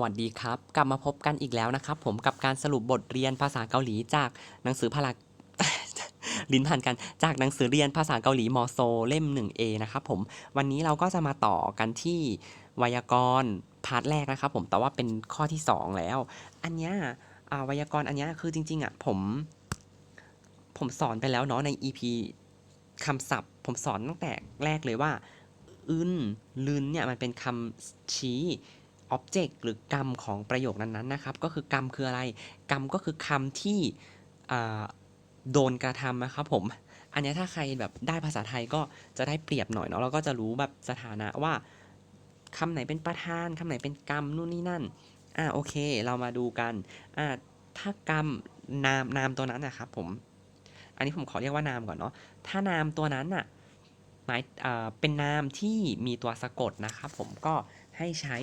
สวัสดีครับ กลับมาพบกันอีกแล้วนะครับ ผมกับการสรุปบทเรียนภาษาเกาหลีจากหนังสือพลักลิ้นพันกันจากหนังสือเรียนภาษาเกาหลีมอโซเล่ม 1A นะครับผมวันนี้เราก็จะมาต่อกันที่ไวยากรณ์พาร์ทแรกนะครับผมแต่ว่าเป็นข้อที่ 2 แล้ว อันเนี้ยไวยากรณ์อันเนี้ยคือจริงๆอะผมผมสอนไปแล้วเนาะใน EP คำศัพท์ ผมสอนตั้งแต่แรกเลยว่าอึนลืนเนี่ยมันเป็นคำชี้ object หรือกรรมของประโยคนั้นๆนะครับ ก็คือกรรมคืออะไร กรรมก็คือคำที่โดนกระทำนะครับผม อันนี้ถ้าใครแบบได้ภาษาไทยก็จะได้เปรียบหน่อยเนาะเราก็จะรู้แบบสถานะว่าคำไหนเป็นประธานคำไหนเป็นกรรมนู่นนี่นั่นอ่าโอเค เรามาดูกันอ่าถ้ากรรมนามนามตัวนั้นนะครับผม อันนี้ผมขอเรียกว่านามก่อนเนาะถ้านามตัวนั้นน่ะหมายอ่าเป็นนามที่มีตัวสะกดนะครับผมก็ให้ใช้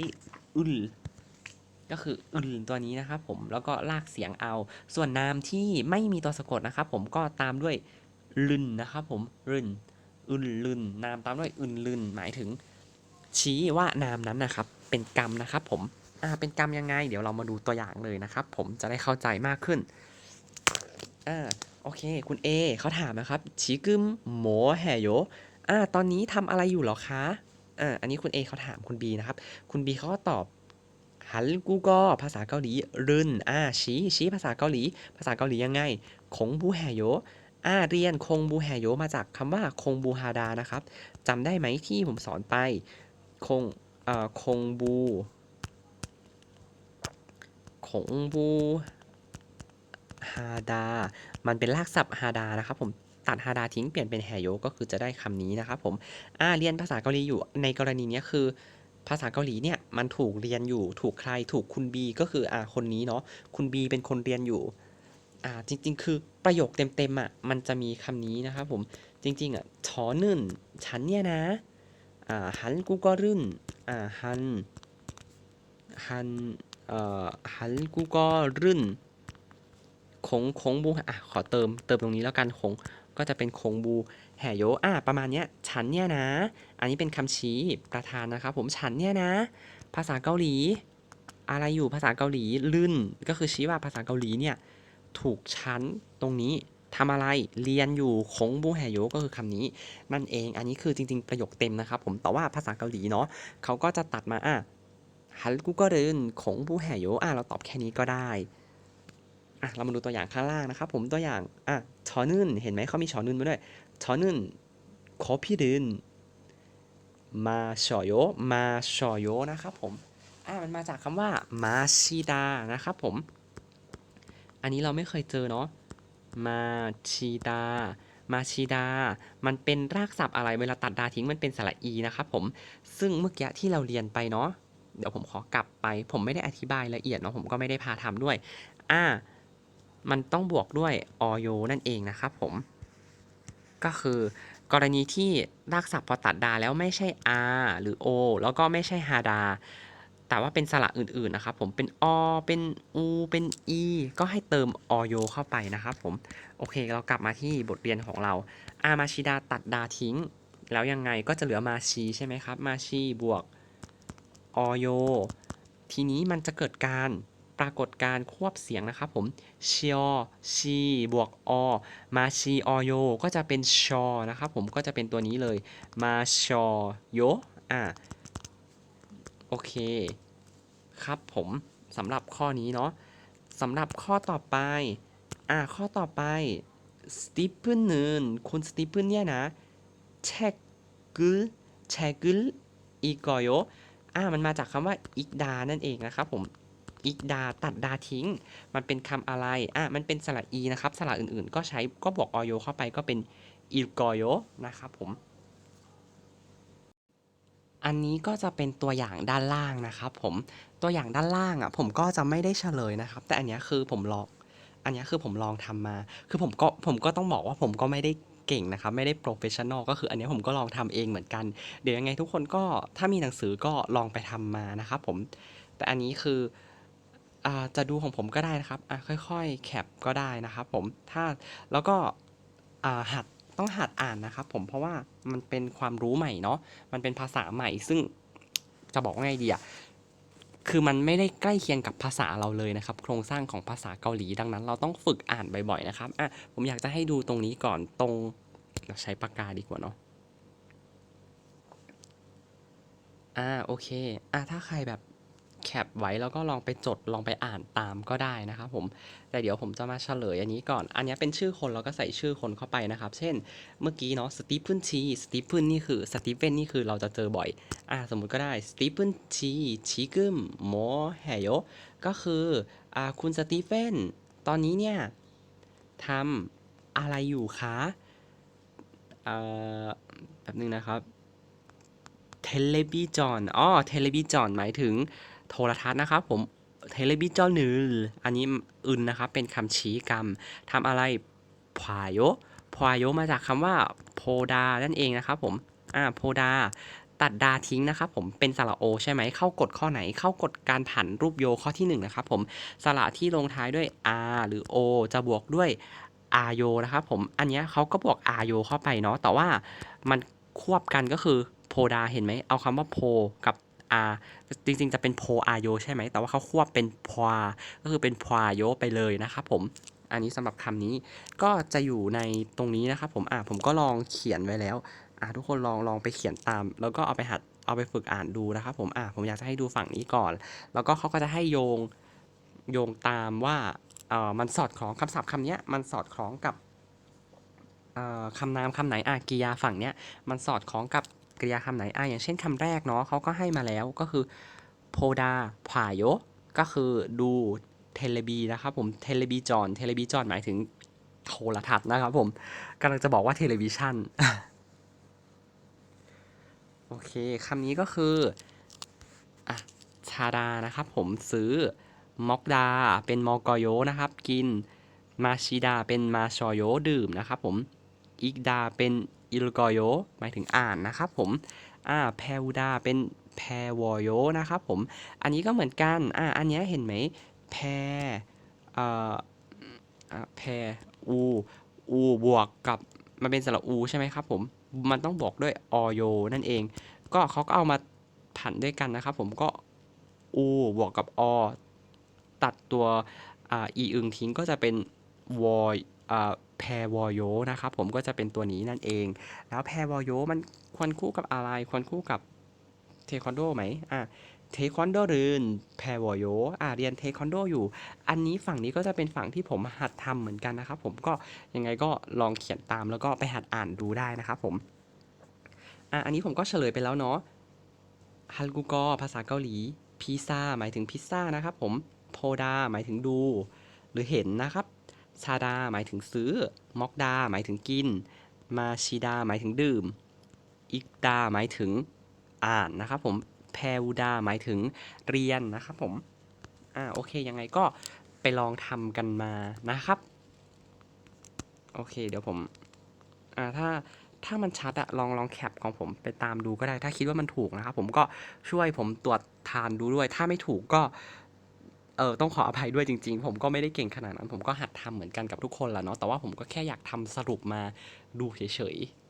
อึลก็คืออึลตัวนี้นะครับผมแล้วก็ลากเสียงเอา ส่วนนามที่ไม่มีตัวสะกดนะครับผมก็ตามด้วยลึนนะครับผมลึนอึลลึนนามตามด้วยอึนลึนหมายถึง ชี้ว่านามนั้นนะครับ เป็นกรรมนะครับผมอ่าเป็นกรรมยังไง เดี๋ยวเรามาดูตัวอย่างเลยนะครับ ผมจะได้เข้าใจมากขึ้นอ่าโอเค คุณ A เขาถามนะครับชีกึมโหมแห่โยอ่าตอนนี้ทำอะไรอยู่หรอคะ อ่าอันนี้คุณ A เขาถามคุณ B นะครับ คุณ B เขาก็ตอบฮันกูก็ภาษาเกาหลีรึนอ่าชี้ชี้ภาษาเกาหลี ภาษาเกาหลียังไง คงบูแห่โยอ่าเรียนคงบูแห่โยมาจากคำว่าคงบูฮาดานะครับจำได้ไหมที่ผมสอนไป คงเอ่อคงบูคงบูฮาดา มันเป็นรากศัพท์ฮาดานะครับผม ตัดฮาดาทิ้งเปลี่ยนเป็นแฮโยก็คือจะได้คำนี้นะครับผมอ่าเรียนภาษาเกาหลีอยู่ในกรณีนี้คือ ภาษาเกาหลีเนี่ยมันถูกเรียนอยู่ถูกใครถูกคุณบีก็คืออ่าคนนี้เนาะคุณบีเป็นคนเรียนอยู่อ่าจริง ๆ คือประโยคเต็มๆอะมันจะมีคำนี้นะครับผมจริงๆอะชอนึ่นฉันเนี่ยนะอ่าฮันกูก็รื่นอ่าฮันฮันเอ่อฮันกูก็รื่นคงคงบูอะขอเติมเติมตรงนี้แล้วกันคง ก็จะเป็นคงบูแห่โยอะประมาณเนี้ยฉันเนี่ยนะ อันนี้เป็นคำชี้ประธานนะครับผมฉันเนี่ยนะ ภาษาเกาหลี อะไรอยู่ภาษาเกาหลีลื่น ก็คือชี้ว่าภาษาเกาหลีเนี่ยถูกชั้นตรงนี้ทำอะไรเรียนอยู่คงบูแห่โยก็คือคำนี้นั่นเองอันนี้คือจริง ๆ ประโยคเต็มนะครับผมแต่ว่าภาษาเกาหลีเนาะเขาก็จะตัดมาอะฮัลกูก็เดินขงบูแห่โยอะเราตอบแค่นี้ก็ได้ อะเรามาดูตัวอย่างข้างล่างนะครับผมตัวอย่างอะชอนึนเห็นไหมเขามีชอนึนมาด้วยชอนึนขอพี่ดินมาชอโยมาชอโยนะครับผมอะมันมาจากคำว่ามาชิดานะครับผม อันนี้เราไม่เคยเจอเนาะมาชิดามาชิดา มันเป็นรากศัพท์อะไร เวลาตัดดาทิ้งมันเป็นสระอีนะครับผม ซึ่งเมื่อกี้ที่เราเรียนไปเนาะ เดี๋ยวผมขอกลับไป ผมไม่ได้อธิบายละเอียดเนาะ ผมก็ไม่ได้พาทำด้วย อ่า มันต้องบวกด้วยอโยนั่นเองนะครับผม ก็คือกรณีที่รากศัพท์พอตัดดาแล้วไม่ใช่ r หรือ o แล้วก็ไม่ใช่ฮาดา แต่ว่าเป็นสระอื่นๆนะครับผมเป็นอเป็น u เป็น e ก็ให้เติมอโยเข้าไปนะครับผม โอเคเรากลับมาที่บทเรียนของเรา อามาชิดาตัดดาทิ้ง แล้วยังไงก็จะเหลือมาชีใช่ไหมครับ มาชีบวกอโยทีนี้มันจะเกิดการ ปรากฏการควบเสียงนะครับผมชอชีบวกอมาชีอโยก็จะเป็นชอนะครับผมก็จะเป็นตัวนี้เลยมาชอโยอะโอเค ครับผมสำหรับข้อนี้เนาะสำหรับข้อต่อไปอ่าข้อต่อไปสตีเ n นนึนคุณสตีเ n นเนี่ยนะเช็คกลเช็คกลอีกอโยอ่ามันมาจากคำว่าอีกดานั่นเองนะครับผม อีกดาตัดดาทิ้ง มันเป็นคำอะไร อะ มันเป็นสระอีนะครับ สระอื่นๆ ก็ใช้ก็บวกอโยเข้าไปก็เป็นอีกอโยนะครับผม อันนี้ก็จะเป็นตัวอย่างด้านล่างนะครับผม ตัวอย่างด้านล่างอะ ผมก็จะไม่ได้เฉลยนะครับ แต่อันนี้คือผมลอง อันนี้คือผมลองทำมา คือผมก็ผมก็ต้องบอกว่าผมก็ไม่ได้เก่งนะครับ ไม่ได้โปรเฟชชั่นอลก็คืออันนี้ผมก็ลองทำเองเหมือนกัน เดี๋ยวยังไงทุกคนก็ถ้ามีหนังสือก็ลองไปทำมานะครับผม แต่อันนี้คือ จะดูของผมก็ได้นะครับค่อยๆ แคปก็ได้นะครับผมถ้าแล้วก็หัดต้องหัดอ่านนะครับผมเพราะว่ามันเป็นความรู้ใหม่เนาะมันเป็นภาษาใหม่ซึ่งจะบอกว่าไงดีอะคือมันไม่ได้ใกล้เคียงกับภาษาเราเลยนะครับ โครงสร้างของภาษาเกาหลีดังนั้น เราต้องฝึกอ่านบ่อยๆนะครับอะผมอยากจะให้ดูตรงนี้ก่อนตรงเราใช้ปากกาดีกว่าเนาะอ่าโอเคอะถ้าใครแบบ แคปไว้แล้วก็ลองไปจดลองไปอ่านตามก็ได้นะครับผม แต่เดี๋ยวผมจะมาเฉลยอันนี้ก่อน อันนี้เป็นชื่อคนเราก็ใส่ชื่อคนเข้าไปนะครับ เช่น เมื่อกี้เนาะสตีฟ e นชีสตีฟ e นนี่คือสตีเฟนนี่คือเราจะเจอบ่อย อ่าสมมุติก็ได้สตีฟ e นชีชิกึมโมแฮโยก็คืออ่าคุณสตีเฟนตอนนี้เนี่ยทำอะไรอยู่คะเอ่อแบบนึงนะครับเทเลบิจอนอ๋อเทเลบิจอนหมายถึง โทรทัศน์นะครับผมเทเลบิจอนนืออันนี้อึนนะครับเป็นคำชี้กรรมทำอะไรพวายโยพวายโยมาจากคำว่าโพดานั่นเองนะครับผมอ่าโพดาตัดดาทิ้งนะครับผมเป็นสระโอใช่ไหมเข้ากฎข้อไหนเข้ากฎการผันรูปโยข้อที่1นงนะครับผมสระที่ลงท้ายด้วย r หรือ o จะบวกด้วย r โยนะครับผมอันนี้เขาก็บวก r โยเข้าไปเนาะแต่ว่ามันควบกันก็คือโพดาเห็นไหมเอาคำว่าโพกับ r จริงๆ จะเป็นโพ r โยใช่ไหม แต่ว่าเขาควบเป็นพวาก็คือเป็นพวาโยไปเลยนะครับผมอันนี้สำหรับคำนี้ก็จะอยู่ในตรงนี้นะครับผมอ่าผมก็ลองเขียนไว้แล้วอะทุกคนลองลองไปเขียนตาม แล้วก็เอาไปหัดเอาไปฝึกอ่านดูนะครับผมอะผมอยากจะให้ดูฝั่งนี้ก่อน แล้วก็เขาก็จะให้โยงโยงตามว่าเอ่อมันสอดคล้องคำศัพท์คำเนี้ยมันสอดคล้องกับอ่อคำนามคำไหนอะกริยาฝั่งเนี้ยมันสอดคล้องกับ กริยาคำไหนอะอย่างเช่นคำแรกเนาะเขาก็ให้มาแล้วก็คือโพดาผาโยก็คือดูเทเลบีนะครับผมเทเลบีจอนเทเลบีจอนหมายถึงโทรทัศน์นะครับผมกำลังจะบอกว่าเทเลวิชันโอเคคำนี้ก็คืออะชาดานะครับผมซื้อมอกดาเป็นมอกโยนะครับ กินมาชิดาเป็นมาชอโยดื่มนะครับผมอิกดาเป็น อิลกโยหมายถึงอ่านนะครับผมอ่าแพวดาเป็นแพวอโยนะครับผม อันนี้ก็เหมือนกันอ่าอันนี้เห็นไหมแพเอ่ออ่าแพอูอูบวกกับมันเป็นสระอูใช่ไหมครับผมมันต้องบวกด้วยอโยนั่นเอง ก็เขาก็เอามาผันด้วยกันนะครับผมก็อูบวกกับอตัดตัวอ่าอีอึงทิ้งก็จะเป็นวอยอ่า แพรวอโยนะครับผมก็จะเป็นตัวนี้นั่นเอง แล้วแพรวอโยมันควรคู่กับอะไรควรคู่กับเทควันโดไหมอ่าเทควันโดรือแพรวอโยอ่าเรียนเทควันโดอยู่ อันนี้ฝั่งนี้ก็จะเป็นฝั่งที่ผมหัดทำเหมือนกันนะครับผมก็ยังไงก็ลองเขียนตามแล้วก็ไปหัดอ่านดูได้นะครับผมอะอันนี้ผมก็เฉลยไปแล้วเนาะฮัลกุกอภาษาเกาหลีพิซซ่าหมายถึงพิซซ่านะครับผมโพดาหมายถึงดู หรือเห็นนะครับ ชาดาหมายถึงซื้อ มอกดาหมายถึงกิน มาชิดาหมายถึงดื่ม อิกดาหมายถึงอ่านนะครับผมแพวดาหมายถึงเรียนนะครับผมอ่าโอเคยังไงก็ไปลองทำกันมานะครับ โอเคเดี๋ยวผมอ่าถ้าถ้ามันชัดอะลองลองแคปของผมไปตามดูก็ได้ ถ้าคิดว่ามันถูกนะครับผมก็ช่วยผมตรวจทานดูด้วย ถ้าไม่ถูกก็ เออต้องขออภัยด้วยจริง ๆ ผมก็ไม่ได้เก่งขนาดนั้น ผมก็หัดทำเหมือนกันกับทุกคนแหละเนาะแต่ว่าผมก็แค่อยากทำสรุปมาดูเฉยๆ